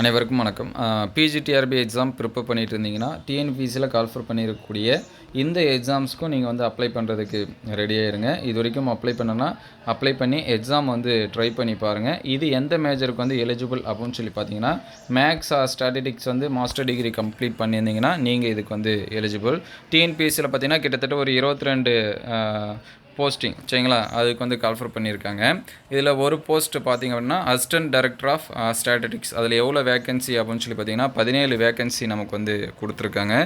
அனைவருக்கும் வணக்கம். PGTRB exam prepare பண்ணிட்டு இருந்தீங்கன்னா டிஎன்பிசியில் கால்ஃபர் பண்ணியிருக்கக்கூடிய இந்த எக்ஸாம்ஸ்க்கும் நீங்கள் வந்து அப்ளை பண்ணுறதுக்கு ரெடியாக இருங்க. இது வரைக்கும் அப்ளை பண்ணனா அப்ளை பண்ணி எக்ஸாம் வந்து ட்ரை பண்ணி பாருங்கள் இது எந்த மேஜருக்கு வந்து எலிஜிபிள் அப்படின்னு சொல்லி பார்த்தீங்கன்னா மேக்ஸ் ஆர் ஸ்டாட்டிஸ்டிக்ஸ் வந்து மாஸ்டர் டிகிரி கம்ப்ளீட் பண்ணியிருந்தீங்கன்னா நீங்கள் இதுக்கு வந்து எலிஜிபிள் டிஎன்பிஎஸ்சியில் பார்த்தீங்கன்னா கிட்டத்தட்ட ஒரு இருபத்தி ரெண்டு போஸ்டிங் சரிங்களா? அதுக்கு வந்து கால்ஃபர் பண்ணியிருக்காங்க. இதில் ஒரு போஸ்ட் பார்த்திங்க அப்படின்னா அசிஸ்டன்ட் டைரக்டர் ஆஃப் ஸ்டாட்டிஸ்டிக்ஸ் அதில் எவ்வளோ வேகன்சி அப்படின்னு சொல்லி பார்த்தீங்கன்னா பதினேழு வேகன்சி நமக்கு வந்து கொடுத்துருக்காங்க.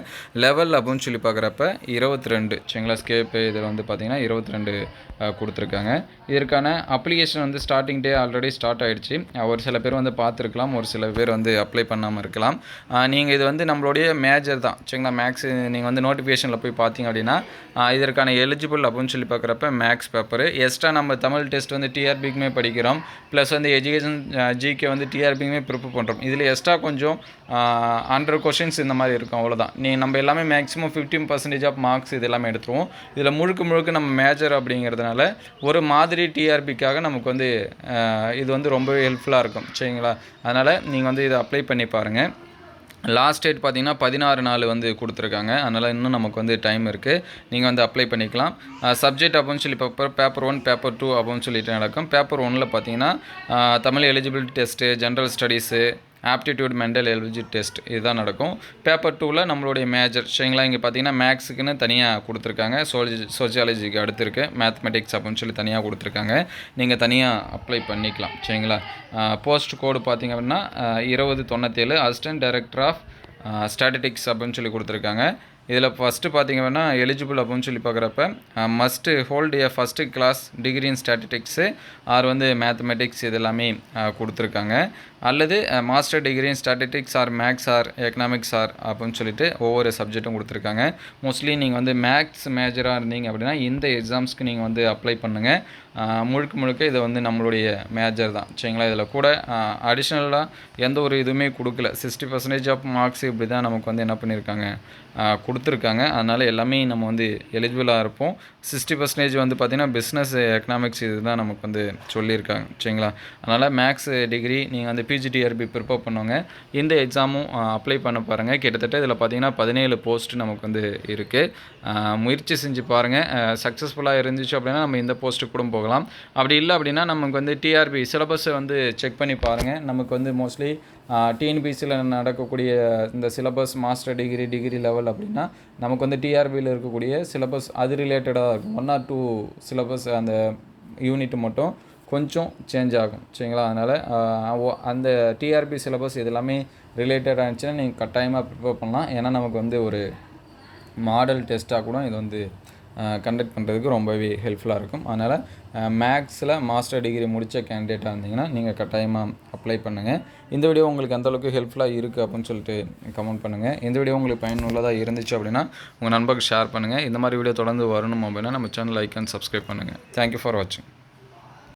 லெவல் அப்படின்னு சொல்லி பார்க்குறப்ப இருபத்தி ரெண்டு சரிங்களா? ஸ்கேப்பு இதில் வந்து பார்த்திங்கன்னா இருபத்தி ரெண்டு uh, கொடுத்துருக்காங்க. இதற்கான அப்ளிகேஷன் வந்து ஸ்டார்டிங் டே ஆல்ரெடி ஸ்டார்ட் ஆகிடுச்சு ஒரு சில பேர் வந்து பார்த்துருக்கலாம் ஒரு சில பேர் வந்து அப்ளை பண்ணாமல் இருக்கலாம். நீங்கள் இது வந்து நம்மளுடைய மேஜர் தான் சரிங்களா? மேக்ஸ் நீங்கள் வந்து நோட்டிஃபிகேஷனில் போய் பார்த்தீங்க அப்படின்னா இதற்கான எலிஜிபிள் அப்படின்னு சொல்லி பார்க்குறப்ப மேக்ஸ் பேப்பரு எக்ஸ்ட்ரா நம்ம தமிழ் டெஸ்ட் வந்து டிஆர்பிக்குமே படிக்கிறோம். ப்ளஸ் வந்து எஜுகேஷன் ஜிகே வந்து டிஆர்பிக்குமே ப்ரிப்பேர் பண்ணுறோம் இதில் எக்ஸ்ட்ரா கொஞ்சம் ஹண்ட்ரட் கொஷின்ஸ் இந்த மாதிரி இருக்கும். அவ்வளோதான் நீ நம்ம எல்லாமே maximum fifteen percentage of marks இது எல்லாமே எடுத்துருவோம். இதில் முழுக்க முழுக்க நம்ம மேஜர் அப்படிங்கிறதுனால ஒரு மாதிரி டிஆர்பிக்காக நமக்கு வந்து இது வந்து ரொம்பவே ஹெல்ப்ஃபுல்லாக இருக்கும். சரிங்களா? அதனால் நீங்கள் வந்து இதை அப்ளை பண்ணி பாருங்கள் லாஸ்ட் டேட் பார்த்தீங்கன்னா பதினாறு நாள் வந்து கொடுத்துருக்காங்க. அதனால் இன்னும் நமக்கு வந்து டைம் இருக்குது நீங்கள் வந்து அப்ளை பண்ணிக்கலாம். சப்ஜெக்ட் அப்படின்னு சொல்லி paper paper one paper two அப்படின்னு சொல்லிட்டு நடக்கும். பேப்பர் ஒனில் பார்த்தீங்கன்னா Tamil eligibility test general studies aptitude mental eligibility test இதுதான் நடக்கும். பேப்பர் டூவில் நம்மளுடைய மேஜர் சரிங்களா? இங்கே பார்த்தீங்கன்னா மேக்ஸுக்குன்னு தனியாக கொடுத்துருக்காங்க. சோலஜி சோசியாலஜிக்கு அடுத்து இருக்குது மேத்மெட்டிக்ஸ் அப்படின்னு சொல்லி தனியாக கொடுத்துருக்காங்க. நீங்கள் தனியாக அப்ளை பண்ணிக்கலாம். சரிங்களா? போஸ்ட் கோடு பார்த்தீங்க அப்படின்னா இருபது தொண்ணூற்றேழு அசிஸ்டன்ட் டைரக்டர் ஆஃப் ஸ்டாட்டிஸ்டிக்ஸ் அப்படின்னு சொல்லி கொடுத்துருக்காங்க. இதில் ஃபஸ்ட்டு பார்த்தீங்க அப்படின்னா எலிஜிபிள் அப்படின்னு சொல்லி பார்க்குறப்ப must hold a first class degree in statistics or வந்து மேத்தமெட்டிக்ஸ் இது எல்லாமே கொடுத்துருக்காங்க. அல்லது master degree in statistics or maths or economics or அப்படின்னு சொல்லிட்டு ஒவ்வொரு சப்ஜெக்ட்டும் கொடுத்துருக்காங்க. மோஸ்ட்லி நீங்கள் வந்து மேக்ஸ் மேஜராக இருந்தீங்க அப்படின்னா இந்த எக்ஸாம்ஸ்க்கு நீங்கள் வந்து அப்ளை பண்ணுங்கள் முழுக்க முழுக்க இதை வந்து நம்மளுடைய மேஜர் தான். சரிங்களா? இதில் கூட அடிஷ்னலாக எந்த ஒரு இதுவுமே கொடுக்கல. சிக்ஸ்டி பர்சன்டேஜ் ஆஃப் மார்க்ஸ் இப்படி தான் நமக்கு வந்து என்ன பண்ணியிருக்காங்க? கொடுத்துருக்காங்க. அதனால் எல்லாமே நம்ம வந்து எலிஜிபிளாக இருப்போம். சிக்ஸ்டி பர்சன்டேஜ் வந்து பார்த்திங்கன்னா பிஸ்னஸ் எக்கனாமிக்ஸ் இது தான் நமக்கு வந்து சொல்லியிருக்காங்க. சரிங்களா? அதனால் மேக்ஸ் டிகிரி நீங்கள் வந்து பிஜிடிஆர்பி ப்ரிப்பேர் பண்ணுவாங்க இந்த எக்ஸாமும் அப்ளை பண்ண பாருங்கள் கிட்டத்தட்ட இதில் பார்த்திங்கன்னா பதினேழு போஸ்ட் நமக்கு வந்து இருக்குது முயற்சி செஞ்சு பாருங்கள் சக்ஸஸ்ஃபுல்லாக இருந்துச்சு அப்படின்னா நம்ம இந்த போஸ்ட்டுக்கு கூட போகலாம். அப்படி இல்லை அப்படின்னா நமக்கு வந்து டிஆர்பி சிலபஸை வந்து செக் பண்ணி பாருங்கள் நமக்கு வந்து மோஸ்ட்லி டிஎன்பிசியில் நடக்கக்கூடிய இந்த syllabus master degree degree level அப்படின்னா நமக்கு வந்து டிஆர்பியில் இருக்கக்கூடிய சிலபஸ் அது ரிலேட்டடாக இருக்கும். ஒன் ஆர் டூ சிலபஸ் அந்த யூனிட் மட்டும் கொஞ்சம் சேஞ்ச் ஆகும். சரிங்களா? அதனால் அந்த டிஆர்பி சிலபஸ் இது எல்லாமே ரிலேட்டடாக இருந்துச்சுன்னா நீங்கள் கட்டாயமாக ப்ரிப்பேர் பண்ணலாம். ஏன்னா நமக்கு வந்து ஒரு மாடல் டெஸ்ட்டாக கூட இது வந்து கண்டக்ட் பண்ணுறதுக்கு ரொம்பவே ஹெல்ப்ஃபுல்லாக இருக்கும். அதனால் மேக்ஸில் மாஸ்டர் டிகிரி முடித்த கேண்டிடேட்டாக இருந்தீங்கன்னா நீங்கள் கட்டாயமாக அப்ளை பண்ணுங்கள் இந்த வீடியோ உங்களுக்கு அந்தளவுக்கு ஹெல்ப்ஃபுல்லாக இருக்குது அப்படின்னு சொல்லிட்டு கமெண்ட் பண்ணுங்கள் இந்த வீடியோ உங்களுக்கு பயனுள்ளதாக இருந்துச்சு அப்படின்னா உங்கள் நண்பருக்கு ஷேர் பண்ணுங்கள் இந்த மாதிரி வீடியோ தொடர்ந்து வரணும் அப்படின்னா நம்ம சேனல் லைக் அண்ட் சப்ஸ்கிரைப் பண்ணுங்கள் தேங்க்யூ ஃபார் வாட்சிங்